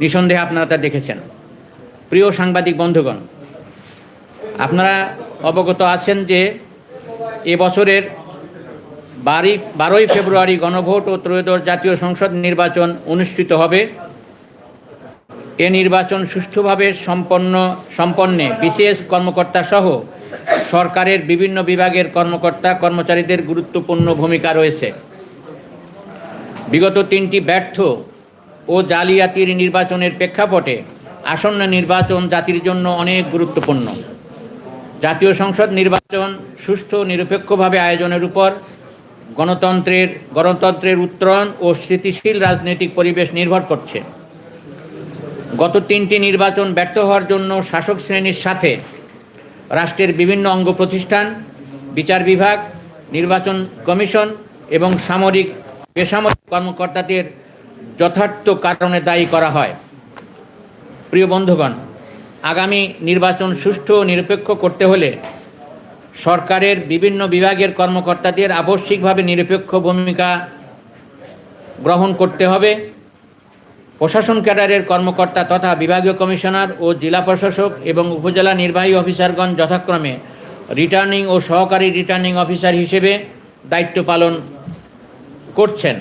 নিঃসন্দেহে আপনারা তা দেখেছেন। প্রিয় সাংবাদিক বন্ধুগণ, আপনারা অবগত আছেন যে এ বছরের বারোই বারোই ফেব্রুয়ারি গণভোট ও ত্রয়োদশ জাতীয় সংসদ নির্বাচন অনুষ্ঠিত হবে। এ নির্বাচন সুষ্ঠুভাবে সম্পন্ন, সম্পন্নে বিশেষ কর্মকর্তা সহ সরকারের বিভিন্ন বিভাগের কর্মকর্তা, কর্মচারীদের গুরুত্বপূর্ণ ভূমিকা রয়েছে। বিগত তিনটি ব্যর্থ ও জালিয়াতির নির্বাচনের প্রেক্ষাপটে আসন্ন নির্বাচন জাতির জন্য অনেক গুরুত্বপূর্ণ। জাতীয় সংসদ নির্বাচন সুষ্ঠু, নিরপেক্ষভাবে আয়োজনের উপর গণতন্ত্রের গণতন্ত্রের উত্তরণ ও স্থিতিশীল রাজনৈতিক পরিবেশ নির্ভর করছে। গত তিনটি নির্বাচন ব্যর্থ হওয়ার জন্য শাসক শ্রেণির সাথে রাষ্ট্রের বিভিন্ন অঙ্গ প্রতিষ্ঠান, বিচার বিভাগ, নির্বাচন কমিশন এবং সামরিক, বেসামরিক কর্মকর্তাদের যথার্থ কারণে দায়ী করা হয়। প্রিয় বন্ধুগণ, আগামী নির্বাচন সুষ্ঠু ও নিরপেক্ষ করতে হলে সরকারের বিভিন্ন বিভাগের কর্মকর্তাদের আবশ্যিকভাবে নিরপেক্ষ ভূমিকা গ্রহণ করতে হবে। প্রশাসন ক্যাডারের কর্মকর্তা তথা বিভাগীয় কমিশনার ও জেলা প্রশাসক এবং উপজেলা নির্বাহী অফিসারগণ যথাক্রমে রিটার্নিং ও সহকারী রিটার্নিং অফিসার হিসেবে দায়িত্ব পালন করছেন।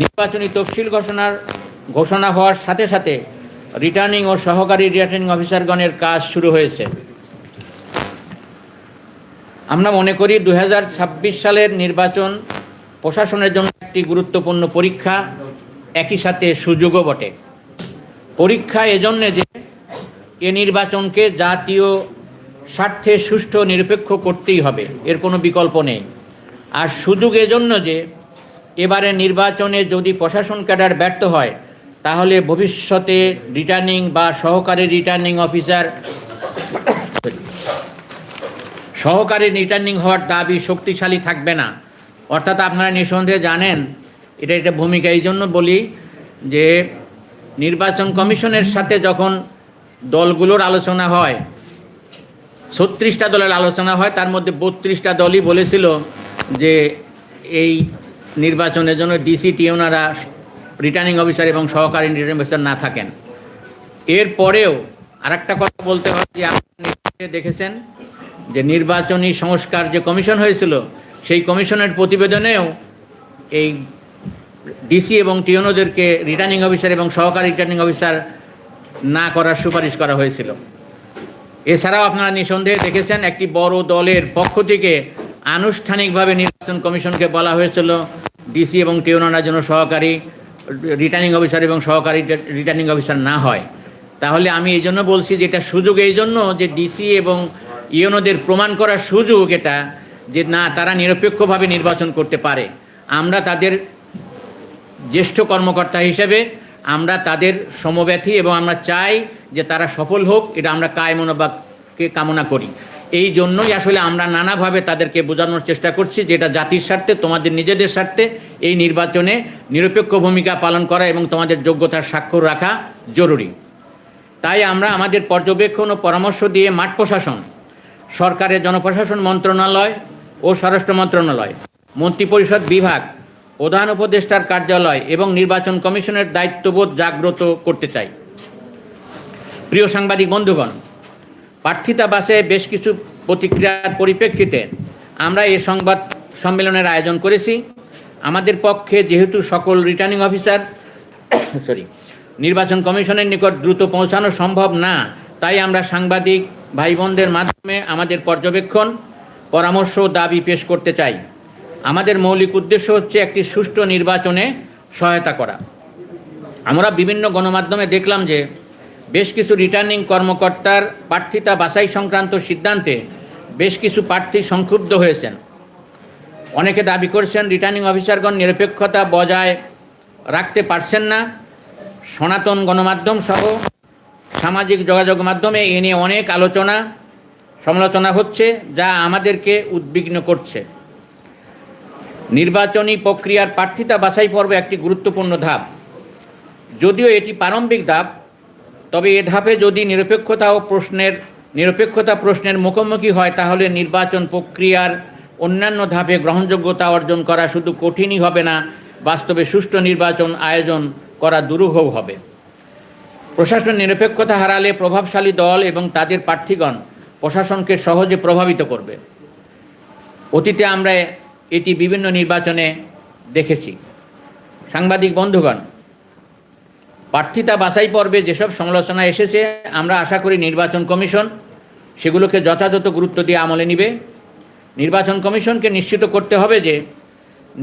নির্বাচনী তফসিল ঘোষণার ঘোষণা হওয়ার সাথে সাথে রিটার্নিং ও সহকারী রিটার্নিং অফিসারগণের কাজ শুরু হয়েছে। আমরা মনে করি দু হাজার ছাব্বিশ সালের নির্বাচন প্রশাসনের জন্য একটি গুরুত্বপূর্ণ পরীক্ষা, একই সাথে সুযোগও বটে। পরীক্ষা এজন্য যে এ নির্বাচনকে জাতীয় স্বার্থে সুষ্ঠু নিরপেক্ষ করতেই হবে, এর কোনো বিকল্প নেই। আর সুযোগ এজন্য যে এবারে নির্বাচনে যদি প্রশাসন ক্যাডার ব্যর্থ হয়, তাহলে ভবিষ্যতে রিটার্নিং বা সহকারী রিটার্নিং অফিসার সহকারী রিটার্নিং হওয়ার দাবি শক্তিশালী থাকবে না। অর্থাৎ আপনারা নিঃসন্দেহে জানেন, এটা একটা ভূমিকা। এই জন্য বলি যে নির্বাচন কমিশনের সাথে যখন দলগুলোর আলোচনা হয়, ছত্রিশটা দলের আলোচনা হয়, তার মধ্যে বত্রিশটা দলই বলেছিল যে এই নির্বাচনের জন্য ডিসি টিওনারা রিটার্নিং অফিসার এবং সহকারী রিটার্নিং অফিসার না থাকেন। এরপরেও আরেকটা কথা বলতে হয় যে নিশ্চয়ই দেখেছেন যে নির্বাচনী সংস্কার যে কমিশন হয়েছিল, সেই কমিশনের প্রতিবেদনেও এই ডিসি এবং টিওনোদেরকে রিটার্নিং অফিসার এবং সহকারী রিটার্নিং অফিসার না করার সুপারিশ করা হয়েছিল। এছাড়াও আপনারা নিঃসন্দেহে দেখেছেন একটি বড় দলের পক্ষ থেকে আনুষ্ঠানিকভাবে নির্বাচন কমিশনকে বলা হয়েছিল ডিসি এবং টিওনারা যেন সহকারী রিটার্নিং অফিসার এবং সহকারী রিটার্নিং অফিসার না হয়। তাহলে আমি এই জন্য বলছি যে এটা সুযোগ, এই জন্য যে ডিসি এবং ইউনোদের প্রমাণ করার সুযোগ এটা, যে না, তারা নিরপেক্ষভাবে নির্বাচন করতে পারে। আমরা তাদের জ্যেষ্ঠ কর্মকর্তা হিসেবে, আমরা তাদের সমব্যথী এবং আমরা চাই যে তারা সফল হোক, এটা আমরা কায় মনোবাককে কামনা করি। এই জন্যই আসলে আমরা নানাভাবে তাদেরকে বোঝানোর চেষ্টা করছি যে এটা জাতির স্বার্থে, তোমাদের নিজেদের স্বার্থে এই নির্বাচনে নিরপেক্ষ ভূমিকা পালন করা এবং তোমাদের যোগ্যতার স্বাক্ষর রাখা জরুরি। তাই আমরা আমাদের পর্যবেক্ষণ ও পরামর্শ দিয়ে মাঠ প্রশাসন, সরকারের জনপ্রশাসন মন্ত্রণালয় ও স্বরাষ্ট্র মন্ত্রণালয়, মন্ত্রিপরিষদ বিভাগ, প্রধান উপদেষ্টার কার্যালয় এবং নির্বাচন কমিশনের দায়িত্ববোধ জাগ্রত করতে চাই। প্রিয় সাংবাদিক বন্ধুগণ প্রার্থিতা বাসে বেশ কিছু প্রতিক্রিয়ার পরিপ্রেক্ষিতে আমরা এই সংবাদ সম্মেলনের আয়োজন করেছি। আমাদের পক্ষে যেহেতু সকল রিটার্নিং অফিসার সরি নির্বাচন কমিশনের নিকট দ্রুত পৌঁছানো সম্ভব না, তাই আমরা সাংবাদিক ভাই বোনদের মাধ্যমে আমাদের পর্যবেক্ষণ, পরামর্শ, দাবি পেশ করতে চাই। আমাদের মৌলিক উদ্দেশ্য হচ্ছে একটি সুষ্ঠু নির্বাচনে সহায়তা করা। আমরা বিভিন্ন গণমাধ্যমে দেখলাম যে বেশ কিছু রিটার্নিং কর্মকর্তার প্রার্থিতা বাছাই সংক্রান্ত সিদ্ধান্তে বেশ কিছু প্রার্থী সংক্ষুব্ধ হয়েছেন। অনেকে দাবি করছেন রিটার্নিং অফিসারগণ নিরপেক্ষতা বজায় রাখতে পারছেন না। সনাতন গণমাধ্যম সহ সামাজিক যোগাযোগ মাধ্যমে এ নিয়ে অনেক আলোচনা, সমালোচনা হচ্ছে যা আমাদেরকে উদ্বিগ্ন করছে। নির্বাচনী প্রক্রিয়ার প্রার্থিতা বাছাই পর্ব একটি গুরুত্বপূর্ণ ধাপ। যদিও এটি প্রারম্ভিক ধাপ তবে এ ধাপে যদি নিরপেক্ষতা ও প্রশ্নের, নিরপেক্ষতা প্রশ্নের মুখোমুখি হয়, তাহলে নির্বাচন প্রক্রিয়ার অন্যান্য ধাপে গ্রহণযোগ্যতা অর্জন করা শুধু কঠিনই হবে না, বাস্তবে সুষ্ঠু নির্বাচন আয়োজন করা দুরূহ হবে। প্রশাসন নিরপেক্ষতা হারালে প্রভাবশালী দল এবং তাদের প্রার্থীগণ প্রশাসনকে সহজে প্রভাবিত করবে। অতীতে আমরা এটি বিভিন্ন নির্বাচনে দেখেছি। সাংবাদিক বন্ধুগণ প্রার্থিতা বাছাই পর্বে যেসব সমালোচনা এসেছে, আমরা আশা করি নির্বাচন কমিশন সেগুলোকে যথাযথ গুরুত্ব দিয়ে আমলে নিবে। নির্বাচন কমিশনকে নিশ্চিত করতে হবে যে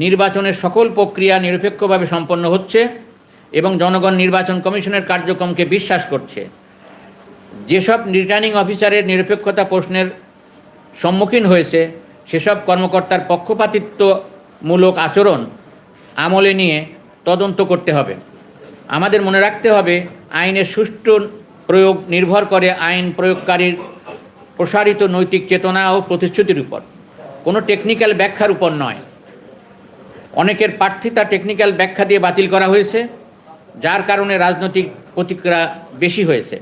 নির্বাচনের সকল প্রক্রিয়া নিরপেক্ষভাবে সম্পন্ন হচ্ছে এবং জনগণ নির্বাচন কমিশনের কার্যক্রমকে বিশ্বাস করছে। যেসব রিটার্নিং অফিসারের নিরপেক্ষতা প্রশ্নের সম্মুখীন হয়েছে, সেসব কর্মকর্তার পক্ষপাতিত্বমূলক আচরণ আমলে নিয়ে তদন্ত করতে হবে। আমাদের মনে রাখতে হবে আইনের সুষ্ঠু প্রয়োগ নির্ভর করে আইন প্রয়োগকারীর প্রসারিত নৈতিক চেতনা ও প্রতিশ্রুতির উপর। কোনো টেকনিক্যাল ব্যাখ্যার উপর নয়। অনেকের প্রার্থিতা টেকনিক্যাল ব্যাখ্যা দিয়ে বাতিল করা হয়েছে, যার কারণে রাজনৈতিক প্রতিক্রিয়া বেশি হয়েছে।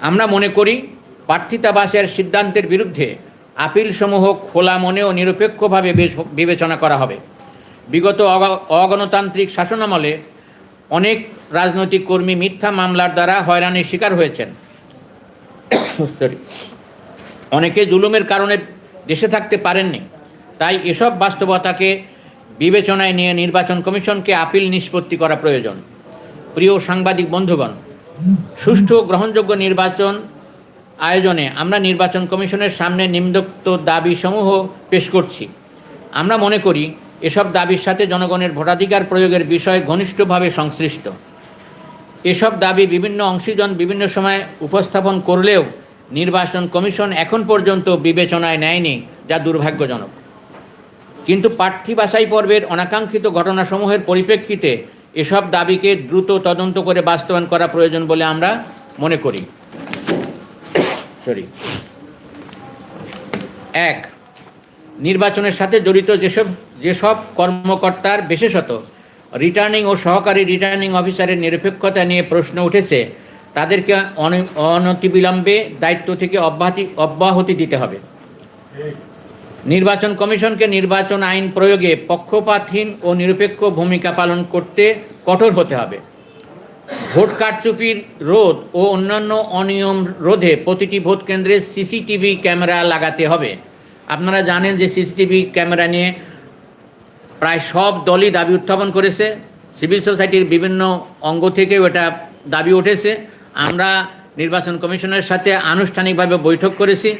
আমরা মনে করি, প্রার্থিতাবাসের সিদ্ধান্তের বিরুদ্ধে আপিলসমূহ খোলা মনে ও নিরপেক্ষভাবে বিবেচনা করা হবে। বিগত অগ- অগণতান্ত্রিক শাসনামলে অনেক রাজনৈতিক কর্মী মিথ্যা মামলার দ্বারা হয়রানির শিকার হয়েছেন. অনেকে জুলুমের কারণে দেশে থাকতে পারেননি। তাই এসব বাস্তবতাকে বিবেচনায় নিয়ে নির্বাচন কমিশনকে আপিল নিষ্পত্তি করা প্রয়োজন। প্রিয় সাংবাদিক বন্ধুগণ, সুষ্ঠু গ্রহণযোগ্য নির্বাচন আয়োজনে আমরা নির্বাচন কমিশনের সামনে নিম্নোক্ত দাবিসমূহ পেশ করছি। আমরা মনে করি এসব দাবির সাথে জনগণের ভোটাধিকার প্রয়োগের বিষয় ঘনিষ্ঠভাবে সংশ্লিষ্ট। এসব দাবি বিভিন্ন অংশীজন বিভিন্ন সময় উপস্থাপন করলেও নির্বাচন কমিশন এখন পর্যন্ত বিবেচনায় নেয়নি, যা দুর্ভাগ্যজনক। কিন্তু প্রার্থী বাছাই পর্বের অনাকাঙ্ক্ষিত ঘটনাসমূহের পরিপ্রেক্ষিতে এসব দাবিকে দ্রুত তদন্ত করে বাস্তবায়ন করা প্রয়োজন বলে আমরা মনে করি। সরি এক, নির্বাচনের সাথে জড়িত যেসব যেসব কর্মকর্তার বিশেষত রিটার্নিং ও সহকারী রিটার্নিং অফিসারের নিরপেক্ষতা নিয়ে প্রশ্ন উঠেছে, তাদেরকে অনি- অনতিবিলম্বে দায়িত্ব থেকে অব্যাহতি অব্যাহতি দিতে হবে। নির্বাচন কমিশনকে নির্বাচন আইন প্রয়োগে পক্ষপাতহীন ও নিরপেক্ষ ভূমিকা পালন করতে কঠোর হতে হবে। ভোট কারচুপির রোধ ও অন্যান্য অনিয়ম রোধে প্রতিটি ভোট কেন্দ্রে সিসিটিভি ক্যামেরা লাগাতে হবে। আপনারা জানেন যে সিসিটিভি ক্যামেরা নিয়ে প্রায় সব দলই দাবি উত্থাপন করেছে। সিভিল সোসাইটির বিভিন্ন অঙ্গ থেকেও এটা দাবি উঠেছে। আমরা নির্বাচন কমিশনের সাথে আনুষ্ঠানিকভাবে বৈঠক করেছি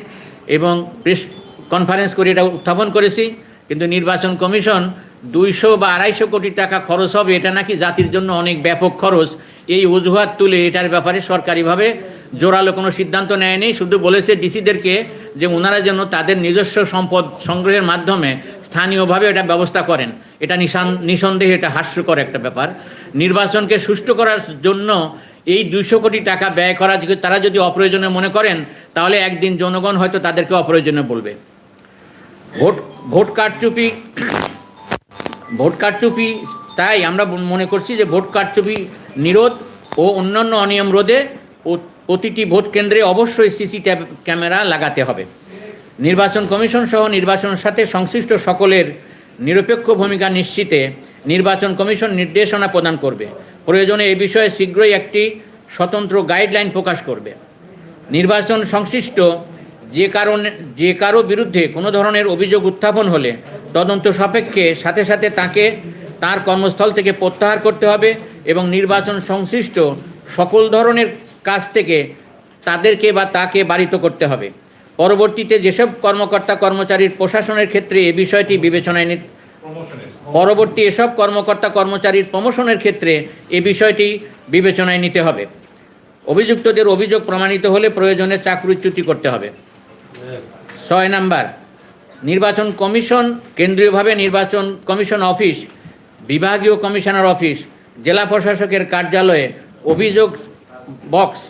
এবং প্রেস কনফারেন্স করে এটা উত্থাপন করেছি। কিন্তু নির্বাচন কমিশন দুইশো বা আড়াইশো কোটি টাকা খরচ হবে, এটা নাকি জাতির জন্য অনেক ব্যাপক খরচ। এই অজুহাত তুলে এটার ব্যাপারে সরকারিভাবে জোরালো কোনো সিদ্ধান্ত নেয়নি। শুধু বলেছে ডিসিদেরকে যে ওনারা যেন তাদের নিজস্ব সম্পদ সংগ্রহের মাধ্যমে স্থানীয়ভাবে এটা ব্যবস্থা করেন। এটা নিশান, নিঃসন্দেহে এটা হাস্যকর একটা ব্যাপার। নির্বাচনকে সুষ্ঠু করার জন্য এই দুইশো কোটি টাকা ব্যয় করা তারা যদি অপ্রয়োজনে মনে করেন, তাহলে একদিন জনগণ হয়তো তাদেরকে অপ্রয়োজনে বলবে। ভোট ভোট কারচুপি ভোট কারচুপি, তাই আমরা মনে করছি যে ভোট কারচুপি নিরোধ ও অন্যান্য অনিয়ম রোধে প্রতিটি ভোট কেন্দ্রে অবশ্যই সিসি ক্যামেরা লাগাতে হবে। নির্বাচন কমিশন সহ নির্বাচনের সাথে সংশ্লিষ্ট সকলের নিরপেক্ষ ভূমিকা নিশ্চিতে নির্বাচন কমিশন নির্দেশনা প্রদান করবে। প্রয়োজনে এ বিষয়ে শীঘ্রই একটি স্বতন্ত্র গাইডলাইন প্রকাশ করবে। নির্বাচন সংশ্লিষ্ট যে কারণে, যে কারও বিরুদ্ধে কোনো ধরনের অভিযোগ উত্থাপন হলে তদন্ত সাপেক্ষে সাথে সাথে তাকে তার কর্মস্থল থেকে প্রত্যাহার করতে হবে এবং নির্বাচন সংশ্লিষ্ট সকল ধরনের কাজ থেকে তাদেরকে বা তাকে বারিত করতে হবে। পরবর্তীতে যেসব কর্মকর্তা কর্মচারীর প্রশাসনের ক্ষেত্রে এ বিষয়টি বিবেচনায় পরবর্তী এসব কর্মকর্তা কর্মচারীর প্রমোশনের ক্ষেত্রে এ বিষয়টি বিবেচনায় নিতে হবে। অভিযুক্তদের অভিযোগ প্রমাণিত হলে প্রয়োজনে চাকরিচ্যুতি করতে হবে। ছয় নাম্বার, নির্বাচন কমিশন, কেন্দ্রীয়ভাবে নির্বাচন কমিশন অফিস, বিভাগীয় কমিশনার অফিস, জেলা প্রশাসকের কার্যালয়ে অভিযোগ বক্স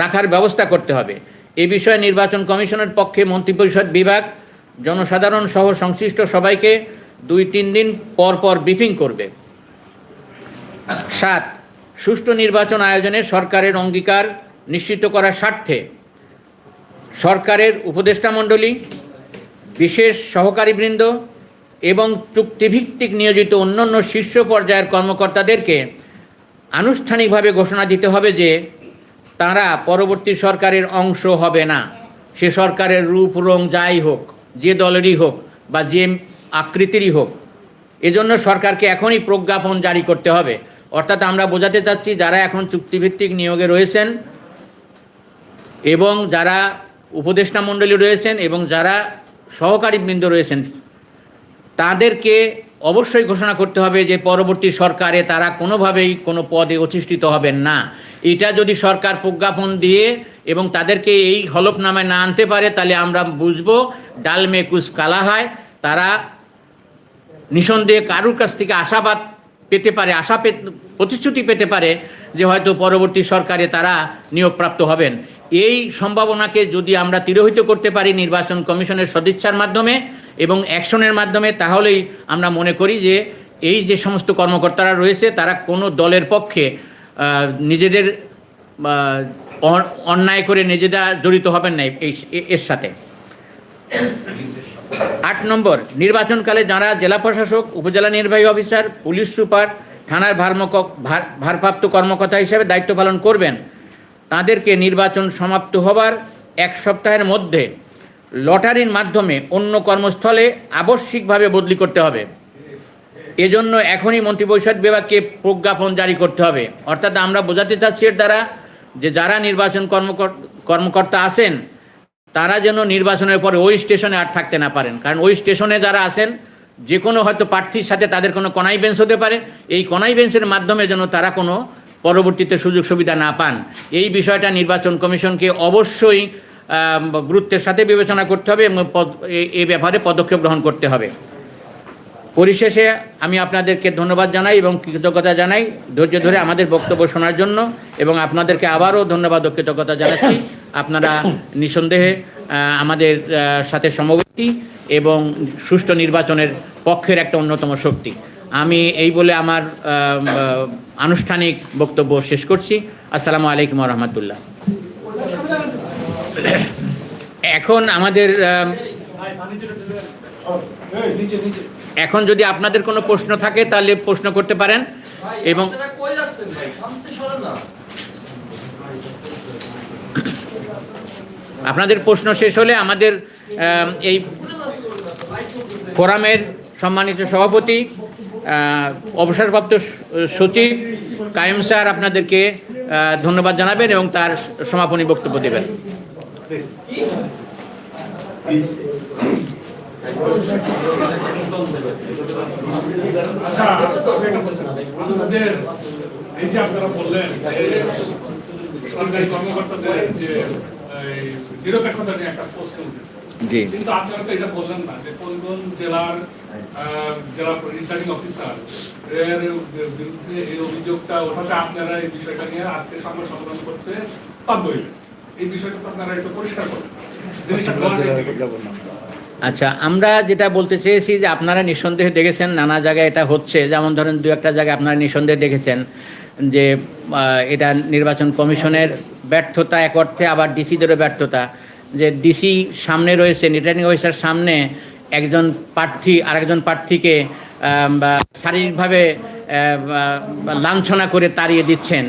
রাখার ব্যবস্থা করতে হবে। এ বিষয়ে নির্বাচন কমিশনের পক্ষে মন্ত্রিপরিষদ বিভাগ, জনসাধারণ সহ সংশ্লিষ্ট সবাইকে দুই তিন দিন পর পর ব্রিফিং করবে। সাত, সুষ্ঠু নির্বাচন আয়োজনে সরকারের অঙ্গীকার নিশ্চিত করার স্বার্থে সরকারের উপদেষ্টা মণ্ডলী, বিশেষ সহকারীবৃন্দ এবং চুক্তিভিত্তিক নিয়োজিত অন্যান্য শীর্ষ পর্যায়ের কর্মকর্তাদেরকে আনুষ্ঠানিকভাবে ঘোষণা দিতে হবে যে তারা পরবর্তী সরকারের অংশ হবে না। সে সরকারের রূপ, রং যাই হোক, যে দলেরই হোক বা যে আকৃতিরই হোক, এজন্য সরকারকে এখনই প্রজ্ঞাপন জারি করতে হবে। অর্থাৎ আমরা বোঝাতে চাচ্ছি, যারা এখন চুক্তিভিত্তিক নিয়োগে রয়েছেন এবং যারা উপদেষ্টা মণ্ডলী রয়েছেন এবং যারা সহকারী বৃন্দ রয়েছেন, তাদেরকে অবশ্যই ঘোষণা করতে হবে যে পরবর্তী সরকারে তারা কোনোভাবেই কোনো পদে অধিষ্ঠিত হবেন না। এটা যদি সরকার প্রজ্ঞাপন দিয়ে এবং তাদেরকে এই হলফনামায় না আনতে পারে, তাহলে আমরা বুঝব ডালমে কুচ কালা হয়। তারা নিঃসন্দেহে কারুর কাছ থেকে আশাবাদ পেতে পারে, আশা প্রতিশ্রুতি পেতে পারে যে হয়তো পরবর্তী সরকারে তারা নিয়োগপ্রাপ্ত হবেন। এই সম্ভাবনাকে যদি আমরা তিরোহিত করতে পারি নির্বাচন কমিশনের সদিচ্ছার মাধ্যমে এবং অ্যাকশনের মাধ্যমে, তাহলেই আমরা মনে করি যে এই যে সমস্ত কর্মকর্তারা রয়েছে, তারা কোনো দলের পক্ষে নিজেদের অন্যায় করে নিজেরা জড়িত হবেন না এই, এর সাথে। আট নম্বর, নির্বাচনকালে যারা জেলা প্রশাসক, উপজেলা নির্বাহী অফিসার, পুলিশ সুপার, থানার ভারমক, ভার- ভারপ্রাপ্ত কর্মকর্তা হিসেবে দায়িত্ব পালন করবেন, তাদেরকে নির্বাচন সমাপ্ত হবার এক সপ্তাহের মধ্যে লটারির মাধ্যমে অন্য কর্মস্থলে আবশ্যিকভাবে বদলি করতে হবে। এজন্য এখনই মন্ত্রিপরিষদ বিভাগকে প্রজ্ঞাপন জারি করতে হবে। অর্থাৎ আমরা বোঝাতে চাচ্ছি এর দ্বারা যে যারা নির্বাচন কর্মকর- কর্মকর্তা আছেন, তারা যেন নির্বাচনের পরে ওই স্টেশনে আর থাকতে না পারেন। কারণ ওই স্টেশনে যারা আছেন, যে কোনো হয়তো প্রার্থীর সাথে তাদের কোনো কনাই বেঞ্চ হতে পারে। এই কনাই বেঞ্চের মাধ্যমে যেন তারা কোনো পরবর্তীতে সুযোগ সুবিধা না পান। এই বিষয়টা নির্বাচন কমিশনকে অবশ্যই গুরুত্বের সাথে বিবেচনা করতে হবে এবং এ ব্যাপারে পদক্ষেপ গ্রহণ করতে হবে। পরিশেষে আমি আপনাদেরকে ধন্যবাদ জানাই এবং কৃতজ্ঞতা জানাই ধৈর্য ধরে আমাদের বক্তব্য শোনার জন্য এবং আপনাদেরকে আবারও ধন্যবাদ ও কৃতজ্ঞতা জানাচ্ছি। আপনারা নিঃসন্দেহে আমাদের সাথে সমবর্তী এবং সুষ্ঠু নির্বাচনের পক্ষের একটা অন্যতম শক্তি। আমি এই বলে আমার আনুষ্ঠানিক বক্তব্য শেষ করছি। আসসালামু আলাইকুম রহমতুল্লাহ। এখন আমাদের এখন যদি আপনাদের কোনো প্রশ্ন থাকে, তাহলে প্রশ্ন করতে পারেন। এবং আপনাদের প্রশ্ন শেষ হলে আমাদের এই ফোরামের সম্মানিত সভাপতি অবসরপ্রাপ্ত সচিব কায়েম স্যার আপনাদেরকে ধন্যবাদ জানাবেন এবং তার সমাপনী বক্তব্য দেবেন। আচ্ছা আমাদের এই যে আপনারা বললেন সরকারি কর্মকর্তাদের যে নিরপেক্ষতা নিয়ে একটা প্রশ্ন কিন্তু আপনারা তো এটা বললেন না যে কোন কোন জেলার জেলা রিটার্নিং অফিসার এর বিরুদ্ধে এই অভিযোগটা ওঠাতে আপনারা এই বিষয়টা নিয়ে আজকে সংবাদ সম্মেলন করতে বাধ্য হইলেন। এই বিষয়টা আপনারা একটু পরিষ্কার করবেন জিনিসটা? আচ্ছা আমরা যেটা বলতে চেয়েছি যে আপনারা নিঃসন্দেহে দেখেছেন নানা জায়গায় এটা হচ্ছে। যেমন ধরেন দু একটা জায়গায় আপনারা নিঃসন্দেহে দেখেছেন যে এটা নির্বাচন কমিশনের ব্যর্থতা এক অর্থে, আবার ডিসিদেরও ব্যর্থতা। যে ডিসি সামনে রয়েছে, রিটার্নিং অফিসার সামনে একজন প্রার্থী, আরেকজন প্রার্থীকে শারীরিকভাবে লাঞ্ছনা করে তাড়িয়ে দিচ্ছেন।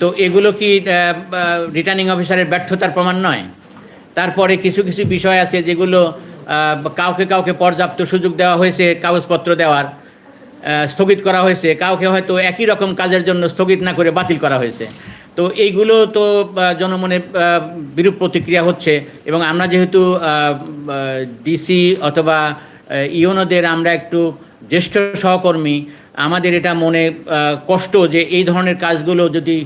তো এগুলো কি রিটার্নিং অফিসারের ব্যর্থতার প্রমাণ নয়? তারপরে কিছু কিছু বিষয় আছে যেগুলো কাউকে কাউকে পর্যাপ্ত সুযোগ দেওয়া হয়েছে, কাগজপত্র দেওয়ার স্থগিত করা হয়েছে। কাউকে হয়তো একই রকম কাজের জন্য স্থগিত না করে বাতিল করা হয়েছে। তো এইগুলো তো জনমনে বিরূপ প্রতিক্রিয়া হচ্ছে এবং আমরা যেহেতু ডিসি অথবা ইউনোদের আমরা একটু জ্যেষ্ঠ সহকর্মী, আমাদের এটা মনে কষ্ট যে এই ধরনের কাজগুলো যদি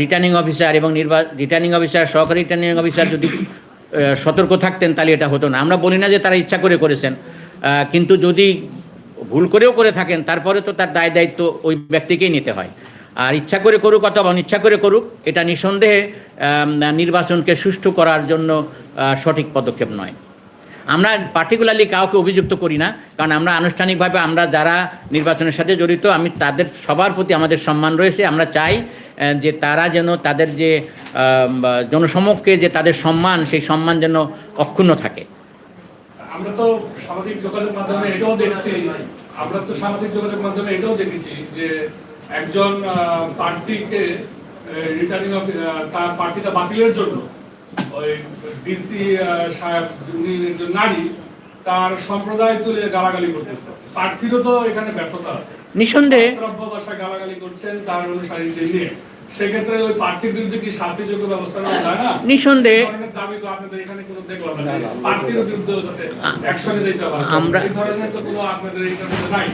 রিটার্নিং অফিসার এবং নির্বা রিটার্নিং অফিসার সহকারী রিটার্নিং অফিসার যদি সতর্ক থাকতেন তাহলে এটা হতো না। আমরা বলি না যে তারা ইচ্ছা করে করেছেন। কিন্তু যদি ভুল করেও করে থাকেন, তারপরে তো তার দায় দায়িত্ব ওই ব্যক্তিকেই নিতে হয়। আর ইচ্ছা করে করুক অথবা অনিচ্ছা করে করুক, এটা নিঃসন্দেহে নির্বাচনকে সুষ্ঠু করার জন্য সঠিক পদক্ষেপ নয়। আমরা পার্টিকুলারলি কাউকে অভিযুক্ত করি না, কারণ আমরা আনুষ্ঠানিকভাবে আমরা যারা নির্বাচনের সাথে জড়িত, আমি তাদের সবার প্রতি আমাদের সম্মান রয়েছে। আমরা চাই যে তারা যেন তাদের যে জনসমক্ষে যে তাদের সম্মান, সেই সম্মান যেন অক্ষুণ্ণ থাকে। আমরা তো সামাজিক যোগাযোগ মাধ্যমে এটাও দেখছি, আমরা তো সামাজিক যোগাযোগ মাধ্যমে এটাও দেখেছি যে একজন প্রার্থীকে রিটার্নিং তার প্রার্থীটা বাতিলের জন্য, ওই ডিসি সাহেব নারী, তার সম্প্রদায় তুলে গালাগালি করতেছে। প্রার্থীরও তো এখানে ব্যর্থতা আছে। নিঃসন্দেহে অশ্রাব্য ভাষায় গালাগালি করছেন তার অনুসারীদের নিয়ে। সেক্ষেত্রে ওই প্রার্থীর বিরুদ্ধে কি শাস্তিযোগ্য ব্যবস্থা নেওয়া যায় না? নিঃসন্দেহে দাবি তো আপনাদের এখানে কোনো দেখলাম না। প্রার্থীর বিরুদ্ধে অ্যাকশনে যেতে হবে আমরা- এই ধরনের তো কোনো আপনাদের এখানে নাই।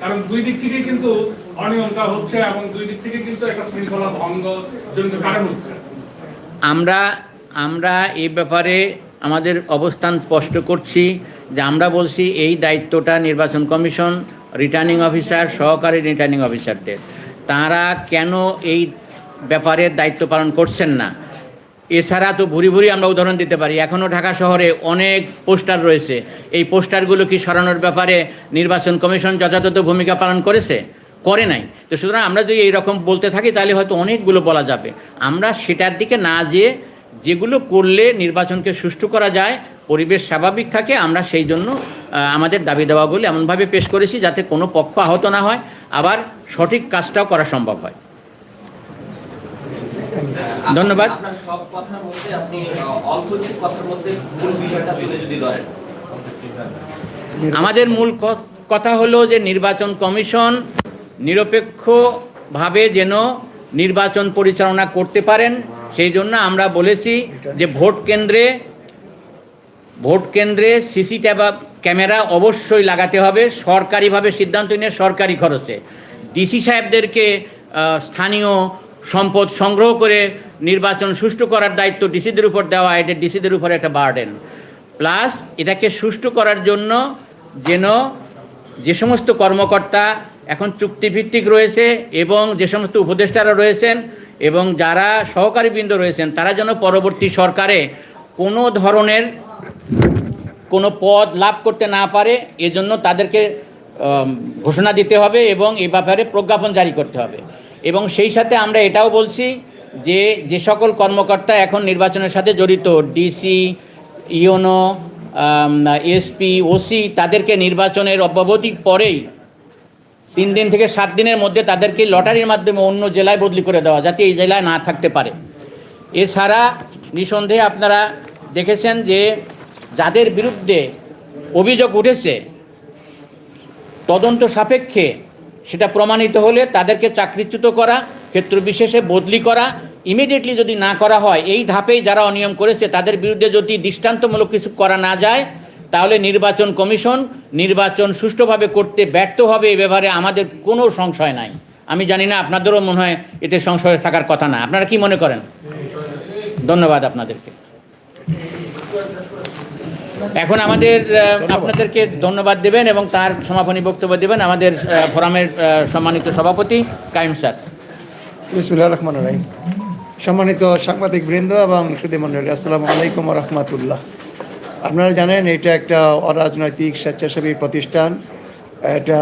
কারণ দুই দিক থেকে কিন্তু অনিয়মটা হচ্ছে এবং দুই দিক থেকে কিন্তু একটা শৃঙ্খলা ভঙ্গ জনিত কারণ হচ্ছে। আমরা আমরা এই ব্যাপারে আমাদের অবস্থান স্পষ্ট করছি যে আমরা বলছি এই দায়িত্বটা নির্বাচন কমিশন রিটার্নিং অফিসার সহকারী রিটার্নিং অফিসারদের তারা কেন এই ব্যাপারে দায়িত্ব পালন করছেন না? এছাড়া তো ভুরি ভুরি আমরা উদাহরণ দিতে পারি। এখনও ঢাকা শহরে অনেক পোস্টার রয়েছে। এই পোস্টারগুলো কি সরানোর ব্যাপারে নির্বাচন কমিশন যথাযথ ভূমিকা পালন করেছে? করে নাই। তো সুতরাং আমরা যদি এইরকম বলতে থাকি, তাহলে হয়তো অনেকগুলো বলা যাবে। আমরা সেটার দিকে না যেয়ে যেগুলো করলে নির্বাচনকে সুষ্ঠু করা যায় পরিবেশ স্বাভাবিক থাকে আমরা সেই জন্য আমাদের দাবি দেওয়াগুলো এমনভাবে পেশ করেছি যাতে কোনো পক্ষ আহত না হয় আবার সঠিক কাজটাও করা সম্ভব হয় ধন্যবাদ। সব কথার মধ্যে আপনি অল্প কথার মধ্যে মূল বিষয়টা যদি আমাদের মূল কথা হলো যে নির্বাচন কমিশন নিরপেক্ষভাবে যেন নির্বাচন পরিচালনা করতে পারেন সেই জন্য আমরা বলেছি যে ভোট কেন্দ্রে ভোট কেন্দ্রে সিসি ক্যামেরা অবশ্যই লাগাতে হবে, সরকারিভাবে সিদ্ধান্ত নিয়ে সরকারি খরচে। ডিসি সাহেবদেরকে স্থানীয় সম্পদ সংগ্রহ করে নির্বাচন সুষ্ঠু করার দায়িত্ব ডিসিদের উপর দেওয়া, এটা ডিসিদের উপর একটা বার্ডেন প্লাস এটাকে সুষ্ঠু করার জন্য যেন যে সমস্ত কর্মকর্তা এখন চুক্তিভিত্তিক রয়েছে এবং যে সমস্ত উপদেষ্টারা রয়েছেন এবং যারা সহকারী বৃন্দ রয়েছেন, তারা যেন পরবর্তী সরকারে কোনো ধরনের কোনো পদ লাভ করতে না পারে, এজন্য তাদেরকে ঘোষণা দিতে হবে এবং এ ব্যাপারে প্রজ্ঞাপন জারি করতে হবে। এবং সেই সাথে আমরা এটাও বলছি যে যে সকল কর্মকর্তা এখন নির্বাচনের সাথে জড়িত, ডিসি, ইওনো এসপি, ওসি, তাদেরকে নির্বাচনের অব্যাবধি পরেই তিন দিন থেকে সাত দিনের মধ্যে তাদেরকে লটারির মাধ্যমে অন্য জেলায় বদলি করে দেওয়া যাতে এই জেলায় না থাকতে পারে। এছাড়া নিঃসন্দেহে আপনারা দেখেছেন যে যাদের বিরুদ্ধে অভিযোগ উঠেছে, তদন্ত সাপেক্ষে সেটা প্রমাণিত হলে তাদেরকে চাকরিচ্যুত করা ক্ষেত্র বিশেষে বদলি করা, ইমিডিয়েটলি যদি না করা হয়, এই ধাপেই যারা অনিয়ম করেছে, তাদের বিরুদ্ধে যদি দৃষ্টান্তমূলক কিছু করা না যায়, তাহলে নির্বাচন কমিশন নির্বাচন সুষ্ঠুভাবে করতে ব্যর্থ হবে এ ব্যাপারে আমাদের কোনো সংশয় নাই। আমি জানি না, আপনাদেরও মনে হয় এতে সংশয় থাকার কথা না। আপনারা কি মনে করেন? ধন্যবাদ আপনাদেরকে। এখন আমাদের আপনাদেরকে ধন্যবাদ দেবেন এবং তার সমাপনী বক্তব্য দেবেন আমাদের ফোরামের সম্মানিত সভাপতি কাইম স্যার। বিসমুল্লাহ রহমান রাহিম। সম্মানিত সাংবাদিক বৃন্দ এবং সুদী মণ্ডলী আসসালামু আলাইকুম রহমতুল্লাহ। আপনারা জানেন এটা একটা অরাজনৈতিক স্বেচ্ছাসেবী প্রতিষ্ঠান। এটা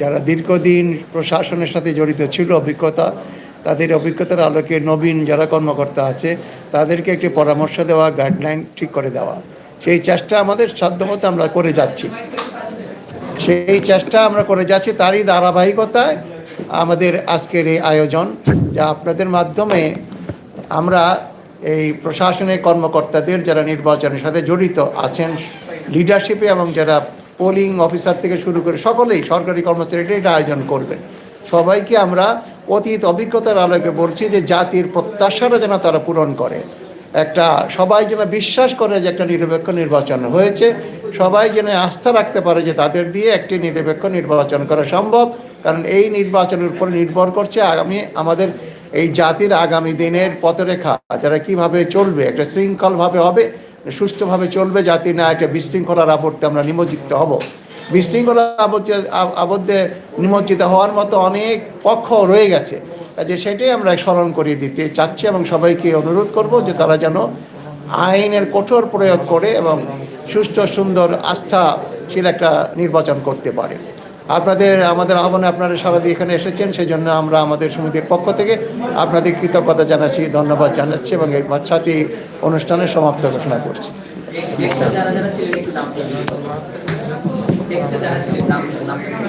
যারা দীর্ঘদিন প্রশাসনের সাথে জড়িত ছিল অভিজ্ঞতা তাদের অভিজ্ঞতার আলোকে নবীন যারা কর্মকর্তা আছে, তাদেরকে একটি পরামর্শ দেওয়া গাইডলাইন ঠিক করে দেওয়া। সেই চেষ্টা আমাদের সাধ্যমতো আমরা করে যাচ্ছি। সেই চেষ্টা আমরা করে যাচ্ছি তারই ধারাবাহিকতায় আমাদের আজকের এই আয়োজন, যা আপনাদের মাধ্যমে আমরা এই প্রশাসনের কর্মকর্তাদের যারা নির্বাচনের সাথে জড়িত আছেন লিডারশিপে এবং যারা পোলিং অফিসার থেকে শুরু করে সকলেই সরকারি কর্মচারীরা এটা আয়োজন করবেন। সবাইকে আমরা অতীত অভিজ্ঞতার আলোকে বলছি যে জাতির প্রত্যাশাটা যেন তারা পূরণ করে। একটা, সবাই যেন বিশ্বাস করে যে একটা নিরপেক্ষ নির্বাচন হয়েছে, সবাই যেন আস্থা রাখতে পারে যে তাদের দিয়ে একটি নিরপেক্ষ নির্বাচন করা সম্ভব, কারণ এই নির্বাচনের উপর নির্ভর করছে আগামী, আমাদের এই জাতির আগামী দিনের পথরেখা, যারা কীভাবে চলবে, একটা শৃঙ্খলভাবে হবে, সুষ্ঠুভাবে চলবে, জাতি না একটা বিশৃঙ্খলার আবর্তে আমরা নিমজ্জিত হব। বিশৃঙ্খলা আবদ্ধে নিমজ্জিত হওয়ার মতো অনেক পক্ষ রয়ে গেছে। যে সেটাই আমরা স্মরণ করিয়ে দিতে চাচ্ছি এবং সবাইকে অনুরোধ করব যে তারা যেন আইনের কঠোর প্রয়োগ করে এবং সুষ্ঠু, সুন্দর, আস্থাশীল একটা নির্বাচন করতে পারে। আপনাদের, আমাদের আহ্বানে আপনারা সারা দিয়ে এখানে এসেছেন সেই জন্য আমরা আমাদের সমিতির পক্ষ থেকে আপনাদের কৃতজ্ঞতা জানাচ্ছি, ধন্যবাদ জানাচ্ছি এবং এর সাথে অনুষ্ঠানের সমাপ্ত ঘোষণা করছি। এক্সে যারা ছিলেন নাম